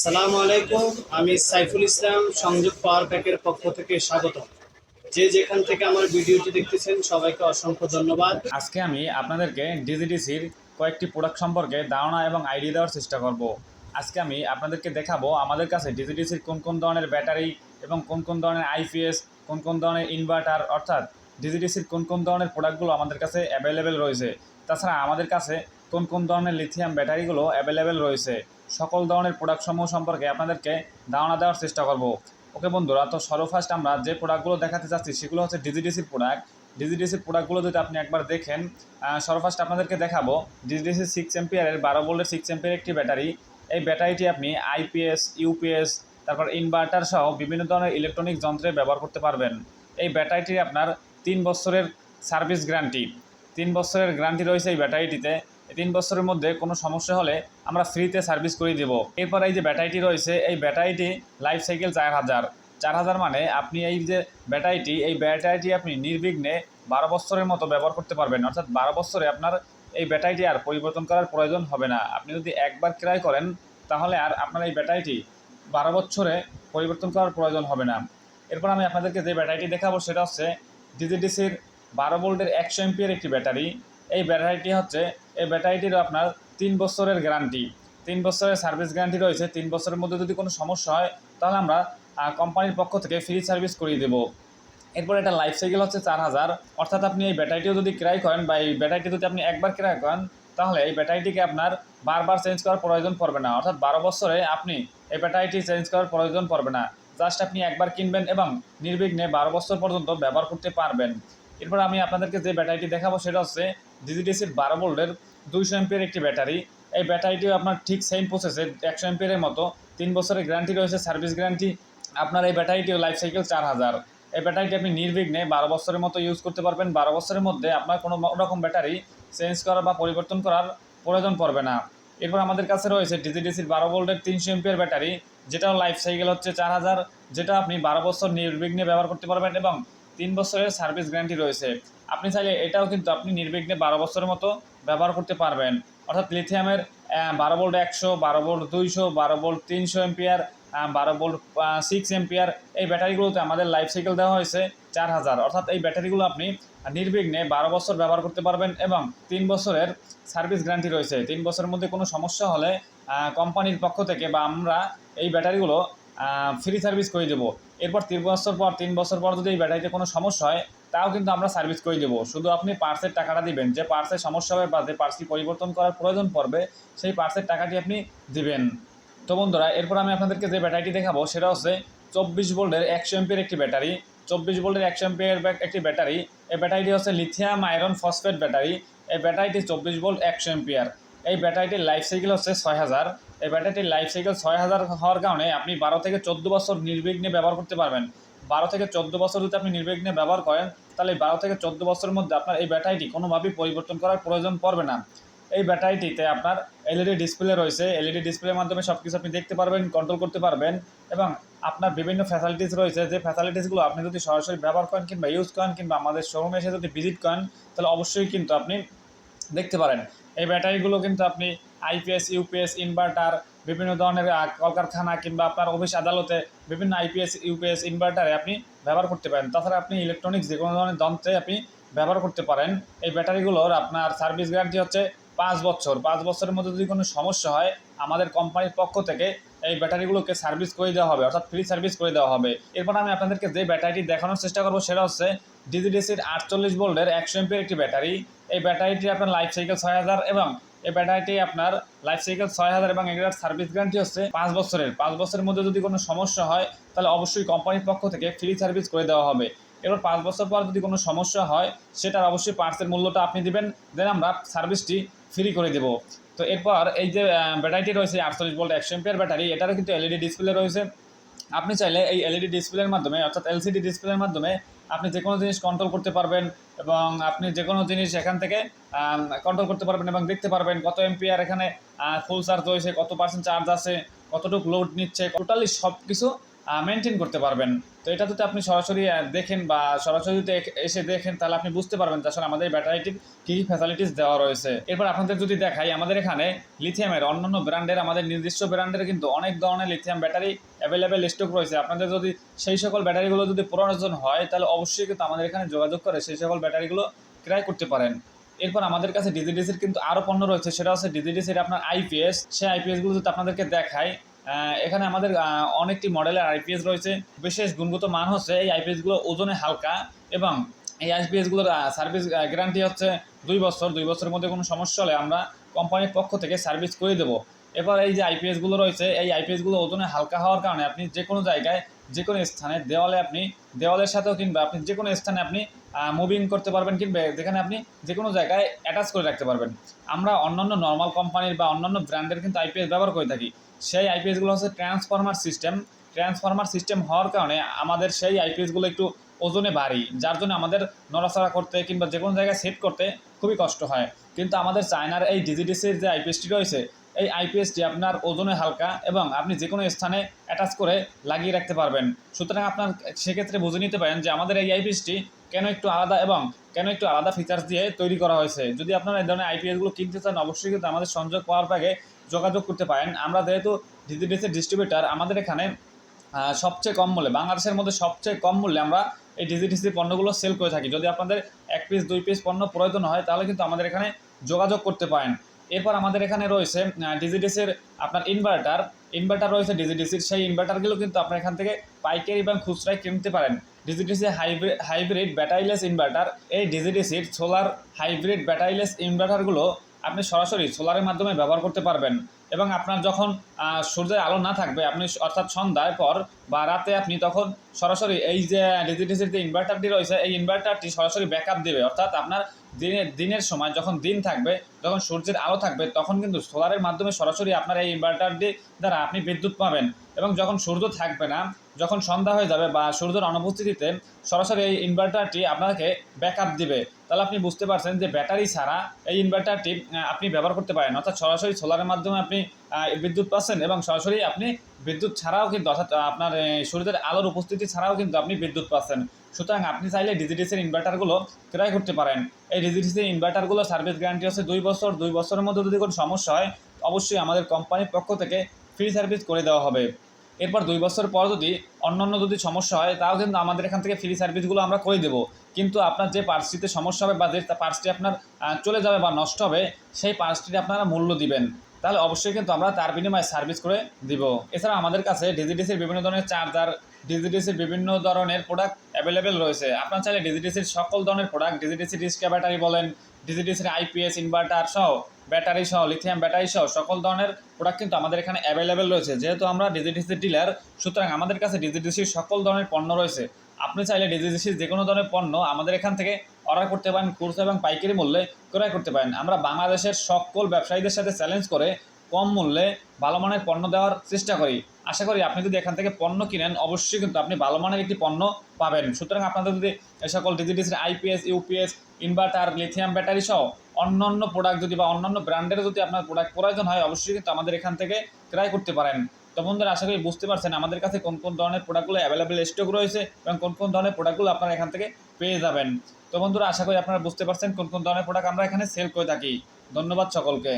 সালামু আলাইকুম, আমি সাইফুল ইসলাম সংযোগ পাওয়ার প্যাকের পক্ষ থেকে স্বাগত যে যেখান থেকে আমার ভিডিওটি দেখতেছেন, সবাইকে অসংখ্য ধন্যবাদ। আজকে আমি আপনাদেরকে ডিজিডিসির কয়েকটি প্রোডাক্ট সম্পর্কে ধারণা এবং আইডিয়া দেওয়ার চেষ্টা করব। আজকে আমি আপনাদেরকে দেখাবো আমাদের কাছে ডিজিডিসির কোন কোন ধরনের ব্যাটারি এবং কোন কোন ধরনের আইপিএস কোন কোন ধরনের ইনভার্টার, অর্থাৎ ডিজিডিসির কোন কোন ধরনের প্রোডাক্টগুলো আমাদের কাছে অ্যাভেলেবেল রয়েছে। তাছাড়া আমাদের কাছে কোন কোন ধরনের লিথিয়াম ব্যাটারিগুলো অ্যাভেলেবেল রয়েছে, সকল ধরনের প্রোডাক্ট সমূহ সম্পর্কে আপনাদেরকে ধারণা দেওয়ার চেষ্টা করব। ওকে বন্ধুরা, তো সর্বফার্স্ট আমরা যে প্রোডাক্টগুলো দেখাতে চাচ্ছি সেগুলো হচ্ছে ডিজিডিসির প্রোডাক্ট ডিজিডিসির প্রোডাক্টগুলো যদি আপনি একবার দেখেন সর্বফার্স্ট আপনাদেরকে দেখাবো ডিজিডিসি সিক্স এম্পিয়ারের বারো ভোল্টের সিক্স এম্পিয়ার একটি ব্যাটারি। এই ব্যাটারিটি আপনি আইপিএস ইউপিএস তারপর ইনভার্টার সহ বিভিন্ন ধরনের ইলেকট্রনিক যন্ত্রে ব্যবহার করতে পারবেন। এই ব্যাটারিটি আপনার তিন বছরের সার্ভিস গ্যারান্টি তিন বছরের গ্যারান্টি রয়েছে এই ব্যাটারিটিতে। তিন বছরের মধ্যে কোনো সমস্যা হলে আমরা ফ্রিতে সার্ভিস করে দেবো। এরপর এই যে ব্যাটারিটি রয়েছে, এই ব্যাটারিটি লাইফ সাইকেল চার হাজার। চার হাজার মানে আপনি এই যে ব্যাটারিটি, এই ব্যাটারিটি আপনি নির্বিঘ্নে বারো বছরের মতো ব্যবহার করতে পারবেন। অর্থাৎ বারো বছরে আপনার এই ব্যাটারিটি আর পরিবর্তন করার প্রয়োজন হবে না। আপনি যদি একবার ক্রয় করেন, তাহলে আর আপনার এই ব্যাটারিটি বারো বছরে পরিবর্তন করার প্রয়োজন হবে না। এরপর আমি আপনাদেরকে যে ব্যাটারিটি দেখাবো, সেটা হচ্ছে ডিজিডিসির বারো ভোল্টের একশো এমপিয়ার একটি ব্যাটারি। এই ব্যাটারিটি হচ্ছে এই ব্যাটারিটির আপনার তিন বছরের গ্যারান্টি তিন বছরের সার্ভিস গ্যারান্টি রয়েছে। তিন বছরের মধ্যে যদি কোনো সমস্যা হয়, তাহলে আমরা কোম্পানির পক্ষ থেকে ফ্রি সার্ভিস করিয়ে দেবো। এরপর এটা লাইফ সাইকেল হচ্ছে চার হাজার। অর্থাৎ আপনি এই ব্যাটারিটিও যদি ক্রয় করেন বা এই ব্যাটারিটি যদি আপনি একবার ক্রয় করেন, তাহলে এই ব্যাটারিটিকে আপনার বারবার চেঞ্জ করার প্রয়োজন পড়বে না। অর্থাৎ বারো বছরে আপনি এই ব্যাটারিটি চেঞ্জ করার প্রয়োজন পড়বে না। জাস্ট আপনি একবার কিনবেন এবং নির্বিঘ্নে বারো বছর পর্যন্ত ব্যবহার করতে পারবেন। এরপর আমি আপনাদেরকে যে ব্যাটারিটি দেখাবো, সেটা হচ্ছে ডিজিডিসির বারো ভোল্টের দুইশো এমপিয়ার একটি ব্যাটারি। এই ব্যাটারিটিও আপনার ঠিক সেম প্রসেসে একশো এমপিয়ারের মতো। তিন বছরের গ্যারান্টি রয়েছে সার্ভিস গ্যারান্টি আপনার এই ব্যাটারিটিও লাইফ সাইকেল চার হাজার। এই ব্যাটারিটি আপনি নির্বিঘ্নে বারো বছরের মতো ইউজ করতে পারবেন। বারো বছরের মধ্যে আপনার কোনো রকম ব্যাটারি চেঞ্জ করার বা পরিবর্তন করার প্রয়োজন পড়বে না। এরপর আমাদের কাছে রয়েছে ডিজিডিসির বারো ভোল্টের তিনশো এমপিয়ার ব্যাটারি, যেটাও লাইফ সাইকেল হচ্ছে চার হাজার, যেটা আপনি বারো বছর নির্বিঘ্নে ব্যবহার করতে পারবেন এবং তিন বছরের সার্ভিস গ্যারান্টি রয়েছে। আপনি চাইলে এটাও কিন্তু আপনি নির্বিঘ্নে বারো বছরের মতো ব্যবহার করতে পারবেন। অর্থাৎ লিথিয়ামের বারো ভোল্ট একশো, বারো ভোল্ট দুইশো, বারো ভোল্ট তিনশো এমপিয়ার বারো ভোল্ট সিক্স এমপিয়ার এই ব্যাটারিগুলোতে আমাদের লাইফ সাইকেল দেওয়া হয়েছে চার হাজার। অর্থাৎ এই ব্যাটারিগুলো আপনি নির্বিঘ্নে বারো বছর ব্যবহার করতে পারবেন এবং তিন বছরের সার্ভিস গ্যারান্টি রয়েছে। তিন বছরের মধ্যে কোনো সমস্যা হলে কোম্পানির পক্ষ থেকে বা আমরা এই ব্যাটারিগুলো ফ্রি সার্ভিস করে দেবো। এরপর তিন বছর পর, তিন বছর পর যদি এই ব্যাটারিতে কোনো সমস্যা হয়, তাও কিন্তু আমরা সার্ভিস করে দেবো। শুধু আপনি পার্সের টাকাটা দিবেন। যে পার্সের সমস্যা হবে বা যে পার্সটি পরিবর্তন করার প্রয়োজন পড়বে, সেই পার্সের টাকাটি আপনি দিবেন। তো বন্ধুরা, এরপর আমি আপনাদেরকে যে ব্যাটারিটি দেখাবো, সেটা হচ্ছে চব্বিশ ভোল্টের একশো এমপির একটি ব্যাটারি। চব্বিশ ভোল্টের একশো এমপিয়ার একটি ব্যাটারি। এই ব্যাটারিটি হচ্ছে লিথিয়াম আয়রন ফসফেট ব্যাটারি। এই ব্যাটারিটি চব্বিশ ভোল্ট একশো এমপিয়ার এই ব্যাটারিটির লাইফ সাইকেল হচ্ছে ছয় হাজার। এই ব্যাটারিটির লাইফ সাইকেল ছয় হাজার হওয়ার কারণে আপনি বারো থেকে চোদ্দ বছর নির্বিঘ্নে ব্যবহার করতে পারবেন। বারো থেকে চোদ্দ বছর যদি আপনি নির্বিঘ্নে ব্যবহার করেন, তাহলে বারো থেকে চোদ্দ বছরের মধ্যে আপনার এই ব্যাটারিটি কোনোভাবেই পরিবর্তন করার প্রয়োজন পড়বে না। এই ব্যাটারিটিতে আপনার এলইডি ডিসপ্লে রয়েছে। এলইডি ডিসপ্লের মাধ্যমে সব কিছু আপনি দেখতে পারবেন কন্ট্রোল করতে পারবেন এবং আপনার বিভিন্ন ফ্যাসিলিটিস রয়েছে। যে ফ্যাসিলিটিসগুলো আপনি যদি সরাসরি ব্যবহার করেন কিংবা ইউজ করেন কিংবা আমাদের শোরুমে এসে যদি ভিজিট করেন, তাহলে অবশ্যই কিন্তু আপনি দেখতে পারেন। এই ব্যাটারিগুলো কিন্তু আপনি আইপিএস, ইউপিএস, ইনভার্টার, বিভিন্ন ধরনের কলকারখানা কিংবা আপনার অফিস আদালতে বিভিন্ন আইপিএস, ইউপিএস, ইনভার্টারে আপনি ব্যবহার করতে পারেন। তাছাড়া আপনি ইলেকট্রনিক্স যে কোনো ধরনের যন্ত্রে আপনি ব্যবহার করতে পারেন। এই ব্যাটারিগুলোর আপনার সার্ভিস গ্যারান্টি হচ্ছে পাঁচ বছর। পাঁচ বছরের মধ্যে যদি কোনো সমস্যা হয়, আমাদের কোম্পানির পক্ষ থেকে এই ব্যাটারিগুলোকে সার্ভিস করে দেওয়া হবে, অর্থাৎ ফ্রি সার্ভিস করে দেওয়া হবে। এরপর আমি আপনাদেরকে যে ব্যাটারিটি দেখানোর চেষ্টা করব, সেটা হচ্ছে ডিজিডিসির আটচল্লিশ ভোল্টের একশো এমপির একটি ব্যাটারি। এই ব্যাটারিটি আপনার লাইফ সাইকেল ছয় হাজার এবং এই ব্যাটারিটি আপনার লাইফ সাইকেল ছয় হাজার এবং এটার সার্ভিস গ্যারান্টি হচ্ছে পাঁচ বছরের। পাঁচ বছরের মধ্যে যদি কোনো সমস্যা হয়, তাহলে অবশ্যই কোম্পানির পক্ষ থেকে ফ্রি সার্ভিস করে দেওয়া হবে। এবার পাঁচ বছর পর যদি কোনো সমস্যা হয়, সেটার অবশ্যই পার্টসের মূল্যটা আপনি দিবেন দেন আমরা সার্ভিসটি ফ্রি করে দেব। তো এরপর এই যে ব্যাটারিটি রয়েছে আটচল্লিশ ভোল্ট একশো এমপিয়ার ব্যাটারি এটারও কিন্তু এলইডি ডিসপ্লে রয়েছে। আপনি চাইলে এই এলইডি ডিসপ্লের মাধ্যমে, অর্থাৎ এলসিডি ডিসপ্লের মাধ্যমে আপনি যে কোনো জিনিস কন্ট্রোল করতে পারবেন এবং আপনি যে কোনো জিনিস এখান থেকে কন্ট্রোল করতে পারবেন এবং দেখতে পারবেন কত এমপিআর এখানে ফুল চার্জ রয়েছে, কত পার্সেন্ট চার্জ আছে, কতটুকু লোড নিচ্ছে টোটালি সব কিছু মেনটেন করতে পারবেন। তো এটা যদি আপনি সরাসরি দেখেন বা সরাসরি যদি এসে দেখেন তাহলে আপনি বুঝতে পারবেন যে আসলে আমাদের ব্যাটারিটির কী কী ফ্যাসিলিটিস দেওয়া রয়েছে। এরপর আপনাদের যদি দেখাই আমাদের এখানে লিথিয়ামের অন্যান্য ব্র্যান্ডের আমাদের নির্দিষ্ট ব্র্যান্ডের কিন্তু অনেক ধরনের লিথিয়াম ব্যাটারি অ্যাভেলেবেল স্টক রয়েছে। আপনাদের যদি সেই সকল ব্যাটারিগুলো যদি প্রয়োজন হয় তাহলে অবশ্যই কিন্তু আমাদের এখানে যোগাযোগ করে সেই সকল ব্যাটারিগুলো ক্রয় করতে পারেন। এরপর আমাদের কাছে ডিজিডিসির কিন্তু আরও পণ্য রয়েছে সেটা হচ্ছে ডিজিডিসির আপনার আইপিএস সেই আইপিএসগুলো যদি আপনাদেরকে আহ, এখানে আমাদের অনেকটি মডেলের আইপিএস রয়েছে। বিশেষ গুণগত মান হচ্ছে এই আইপিএসগুলো ওজনে হালকা এবং এই আইপিএসগুলোর সার্ভিস গ্যারান্টি হচ্ছে দুই বছর। দুই বছরের মধ্যে কোনো সমস্যা হলে আমরা কোম্পানির পক্ষ থেকে সার্ভিস করে দেবো। এবার এই যে আইপিএসগুলো রয়েছে, এই আইপিএসগুলো ওজনে হালকা হওয়ার কারণে আপনি যে কোনো জায়গায়, যে কোনো স্থানে দেওয়ালে আপনি, দেওয়ালের সাথেও কিংবা আপনি যে কোনো স্থানে আপনি মুভিং করতে পারবেন কিংবা যেখানে আপনি যে কোনো জায়গায় অ্যাটাচ করে রাখতে পারবেন। আমরা অন্যান্য নর্মাল কোম্পানির বা অন্যান্য ব্র্যান্ডের কিন্তু আইপিএস ব্যবহার করে থাকি। সেই আইপিএসগুলো হচ্ছে ট্রান্সফরমার সিস্টেম ট্রান্সফরমার সিস্টেম হওয়ার কারণে আমাদের সেই আইপিএসগুলো একটু ওজনে ভারী যার জন্য আমাদের নড়াচড়া করতে কিংবা যে কোনো জায়গায় সেট করতে খুবই কষ্ট হয়। কিন্তু আমাদের চায়নার এই ডিজিডিসির যে আইপিএসটি রয়েছে, এই আইপিএসটি আপনার ওজনে হালকা এবং আপনি যে কোনো স্থানে অ্যাটাচ করে লাগিয়ে রাখতে পারবেন। সুতরাং আপনার সেক্ষেত্রে বুঝে নিতে পারেন যে আমাদের এই আইপিএসটি কেন একটু আলাদা এবং কেন একটু আলাদা ফিচার্স দিয়ে তৈরি করা হয়েছে। যদি আপনারা এই ধরনের আইপিএসগুলো কিনতে চান, অবশ্যই কিন্তু আমাদের সংযোগ পাওয়ার পাগে যোগাযোগ করতে পারেন। আমরা যেহেতু ডিজিডিসির ডিস্ট্রিবিউটার আমাদের এখানে সবচেয়ে কম মূল্যে, বাংলাদেশের মধ্যে সবচেয়ে কম মূল্যে আমরা এই ডিজিডিসি পণ্যগুলো সেল করে থাকি। যদি আপনাদের এক পিস দুই পিস পণ্য প্রয়োজন হয়, তাহলে কিন্তু আমাদের এখানে যোগাযোগ করতে পারেন। এরপর আমাদের এখানে রয়েছে ডিজিডিসির আপনার ইনভার্টার ইনভার্টার রয়েছে ডিজিডিসির সেই ইনভার্টারগুলো কিন্তু আপনার এখান থেকে পাইকারি এবং খুচরায় কিনতে পারেন। DGDC hybrid hybrid batteryless inverter এই ডিজিডিসির সোলার হাইব্রিড ব্যাটারিলেস ইনভার্টারগুলো আপনি সরাসরি সোলারের মাধ্যমে ব্যবহার করতে পারবেন এবং আপনার যখন সূর্যের আলো না থাকবে, আপনি অর্থাৎ সন্ধ্যায় পর বা রাতে আপনি তখন সরাসরি এই যে ডিজিডিসির যে ইনভার্টারটি রয়েছে, এই ইনভার্টারটি সরাসরি ব্যাকআপ দেবে। অর্থাৎ আপনার দিনের দিনের সময় যখন দিন থাকবে, যখন সূর্যের আলো থাকবে, তখন কিন্তু সোলারের মাধ্যমে সরাসরি আপনার এই ইনভার্টারটি দ্বারা আপনি বিদ্যুৎ পাবেন। এবং যখন সূর্য থাকবে না, যখন সন্ধ্যা হয়ে যাবে বা সূর্যের অনুপস্থিতিতে সরাসরি এই ইনভার্টারটি আপনাকে ব্যাকআপ দিবে। তাহলে আপনি বুঝতে পারছেন যে ব্যাটারি ছাড়া এই ইনভার্টারটি আপনি ব্যবহার করতে পারেন। অর্থাৎ সরাসরি সোলারের মাধ্যমে আপনি বিদ্যুৎ পাচ্ছেন এবং সরাসরি আপনি বিদ্যুৎ ছাড়াও কিন্তু, অর্থাৎ আপনার সূর্যের আলোর উপস্থিতি ছাড়াও কিন্তু আপনি বিদ্যুৎ পাচ্ছেন। সুতরাং আপনি চাইলে ডিজিডিসির ইনভার্টারগুলো ক্রয় করতে পারেন। এই ডিজিডিসির ইনভার্টারগুলো সার্ভিস গ্যারান্টি হচ্ছে দুই বছর। দুই বছরের মধ্যে যদি কোনো সমস্যা হয়, অবশ্যই আমাদের কোম্পানির পক্ষ থেকে ফ্রি সার্ভিস করে দেওয়া হবে। এরপর দুই বছর পর যদি অন্যান্য যদি সমস্যা হয়, তাও কিন্তু আমাদের এখান থেকে ফ্রি সার্ভিসগুলো আমরা করে দেবো। কিন্তু আপনার যে পার্সটিতে সমস্যা হবে বা যে পার্সটি আপনার চলে যাবে বা নষ্ট হবে, সেই পার্সটিতে আপনারা মূল্য দিবেন। তাহলে অবশ্যই কিন্তু আমরা তার বিনিময়ে সার্ভিস করে দিব। এছাড়া আমাদের কাছে ডিজিডিসির বিভিন্ন ধরনের চার্জার, ডিজিডিসির বিভিন্ন ধরনের প্রোডাক্ট অ্যাভেলেবেল রয়েছে। আপনার চাইলে ডিজিডিসির সকল ধরনের প্রোডাক্ট ডিজিডিসি রিস্কা ব্যাটারি বলেন, ডিজিডিসির আইপিএস ইনভার্টার সহ, ব্যাটারি সহ লিথিয়াম ব্যাটারি সহ, সকল ধরনের প্রোডাক্ট কিন্তু আমাদের এখানে অ্যাভেলেবেল রয়েছে। যেহেতু আমরা ডিজিডিসির ডিলার সুতরাং আমাদের কাছে ডিজিডিসির সকল ধরনের পণ্য রয়েছে। আপনি চাইলে ডিজিডিসির যে কোনো ধরনের পণ্য আমাদের এখান থেকে অর্ডার করতে পারেন খুচরা এবং পাইকারি মূল্যে ক্রয় করতে পারেন। আমরা বাংলাদেশের সকল ব্যবসায়ীদের সাথে চ্যালেঞ্জ করে কম মূল্যে ভালো মানের পণ্য দেওয়ার চেষ্টা করি। আশা করি আপনি যদি এখান থেকে পণ্য কিনেন, অবশ্যই কিন্তু আপনি ভালো মানের একটি পণ্য পাবেন। সুতরাং আপনাদের যদি এ সকল ডিজিডিসির IPS, UPS inverter lithium battery সহ অন্যান্য প্রোডাক্ট যদি বা অন্যান্য ব্র্যান্ডের যদি আপনার প্রোডাক্ট প্রয়োজন হয়, অবশ্যই কিন্তু আমাদের এখান থেকে ক্রয় করতে পারেন। তো বন্ধুরা, আশা করি বুঝতে পারছেন আমাদের কাছে কোন কোন ধরনের প্রোডাক্টগুলো অ্যাভেলেবেল স্টক রয়েছে এবং কোন কোন ধরনের প্রোডাক্টগুলো আপনারা এখান থেকে পেয়ে যাবেন। তো বন্ধুরা, আশা করি আপনারা বুঝতে পারছেন কোন কোন ধরনের প্রোডাক্ট আমরা এখানে সেল করে থাকি। ধন্যবাদ সকলকে।